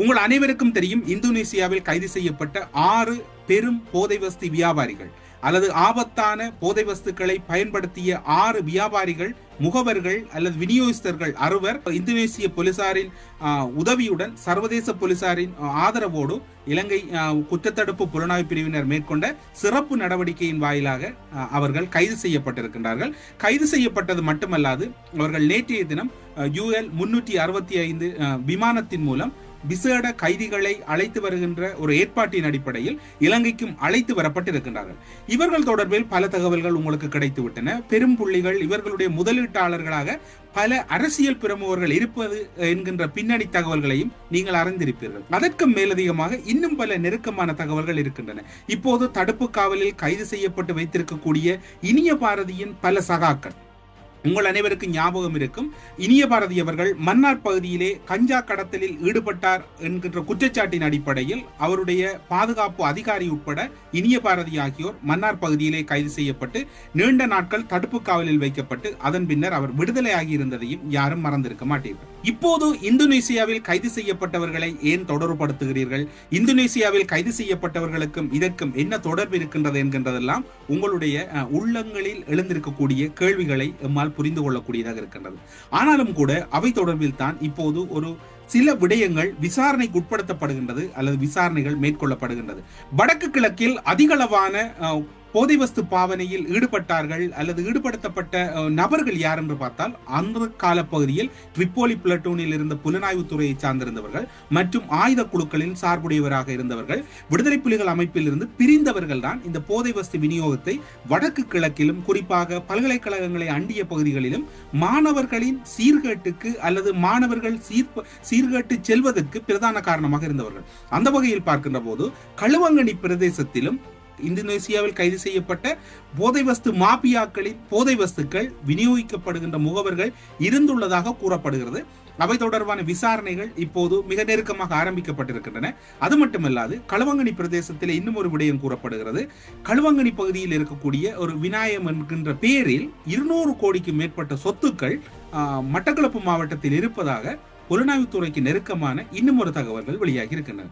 உங்கள் அனைவருக்கும் தெரியும் இந்தோனேசியாவில் கைது செய்யப்பட்ட ஆறு பெரும் போதை வஸ்து வியாபாரிகள் அல்லது ஆபத்தான போதை வஸ்துக்களை பயன்படுத்திய ஆறு வியாபாரிகள் முகவர்கள் அல்லது விநியோகஸ்தர்கள் அறுவர். இந்தோனேசிய போலீசாரின் உதவியுடன் சர்வதேச போலீசாரின் ஆதரவோடு இலங்கை குற்றத்தடுப்பு புலனாய்வு பிரிவினர் மேற்கொண்ட சிறப்பு நடவடிக்கையின் வாயிலாக அவர்கள் கைது செய்யப்பட்டிருக்கின்றார்கள். கைது செய்யப்பட்டது மட்டுமல்லாது அவர்கள் நேற்றைய தினம் யூஎல் முன்னூற்றி அறுபத்தி ஐந்து விமானத்தின் மூலம் விசேட கைதிகளை அழைத்து வருகின்ற ஒரு ஏற்பாட்டின் அடிப்படையில் இலங்கைக்கும் அழைத்து வரப்பட்டிருக்கின்றார்கள். இவர்கள் தொடர்பில் பல தகவல்கள் உங்களுக்கு கிடைத்துவிட்டன. பெரும் புள்ளிகள் இவர்களுடைய முதலீட்டாளர்களாக பல அரசியல் பிரமுகர்கள் இருப்பது என்கின்ற பின்னணி தகவல்களையும் நீங்கள் அறிந்திருப்பீர்கள். அதற்கும் மேலதிகமாக இன்னும் பல நெருக்கமான தகவல்கள் இருக்கின்றன. இப்போது தடுப்பு காவலில் கைது செய்யப்பட்டு வைத்திருக்கக்கூடிய இனிய பாரதியின் பல சகாக்கள். உங்கள் அனைவருக்கும் ஞாபகம் இருக்கும். இனிய பாரதி அவர்கள் மன்னார் பகுதியிலே கஞ்சா கடத்தலில் ஈடுபட்டார் என்கின்ற குற்றச்சாட்டின் அடிப்படையில் அவருடைய பாதுகாப்பு அதிகாரி உட்பட இனிய பாரதி ஆகியோர் மன்னார் பகுதியிலே கைது செய்யப்பட்டு நீண்ட நாட்கள் தடுப்பு காவலில் வைக்கப்பட்டு அதன் பின்னர் அவர் விடுதலை ஆகியிருந்ததையும் யாரும் மறந்திருக்க மாட்டீர்கள். இப்போது இந்தோனேசியாவில் கைது செய்யப்பட்டவர்களை ஏன் தொடர்புபடுத்துகிறீர்கள்? இந்தோனேசியாவில் கைது செய்யப்பட்டவர்களுக்கும் இதற்கும் என்ன தொடர்பு இருக்கின்றது என்கின்றதெல்லாம் உங்களுடைய உள்ளங்களில் எழுந்திருக்கக்கூடிய கேள்விகளை எம்மால் புரிந்து கொள்ளக்கூடியதாக இருக்கின்றது. ஆனாலும் கூட அவை தொடர்பில் தான் இப்போது ஒரு சில விடயங்கள் விசாரணைக்கு உட்படுத்தப்படுகின்றது அல்லது விசாரணைகள் மேற்கொள்ளப்படுகின்றது. வடக்கு கிழக்கில் அதிகளவான போதை வஸ்து பாவனையில் ஈடுபட்டார்கள் அல்லது ஈடுபடுத்தப்பட்ட நபர்கள் யார் என்று பார்த்தால் அந்த காலப்பகுதியில் ட்ரிப்போலி பிளட்டூனில் இருந்த புலனாய்வு துறையை சார்ந்திருந்தவர்கள் மற்றும் ஆயுத குழுக்களின் சார்புடையவராக இருந்தவர்கள் விடுதலை புலிகள் அமைப்பில் இருந்து பிரிந்தவர்கள் தான் இந்த போதை வஸ்து விநியோகத்தை வடக்கு கிழக்கிலும் குறிப்பாக பல்கலைக்கழகங்களை அண்டிய பகுதிகளிலும் மாணவர்களின் சீர்கேட்டுக்கு அல்லது மாணவர்கள் சீர் சீர்கேட்டு செல்வதற்கு பிரதான காரணமாக இருந்தவர்கள். அந்த வகையில் பார்க்கின்ற போது களுவங்கனி பிரதேசத்திலும் இந்தோனேசியாவில் கைது செய்யப்பட்ட போதை வஸ்து மாபியாக்களின் போதை வஸ்துக்கள் விநியோகிக்கப்படுகின்ற முகவர்கள் இருந்துள்ளதாக கூறப்படுகிறது. அவை தொடர்பான விசாரணைகள் இப்போது மிக நெருக்கமாக ஆரம்பிக்கப்பட்டிருக்கின்றன. அது மட்டுமல்லாது களுவங்கனி பிரதேசத்தில் இன்னும் ஒரு விடயம் கூறப்படுகிறது. களுவங்கனி பகுதியில் இருக்கக்கூடிய ஒரு விநாயகம் என்கின்ற பெயரில் இருநூறு கோடிக்கு மேற்பட்ட சொத்துக்கள் மட்டக்களப்பு மாவட்டத்தில் இருப்பதாக புலனாய்வுத்துறைக்கு நெருக்கமான இன்னும் ஒரு தகவல்கள் வெளியாகி இருக்கின்றன.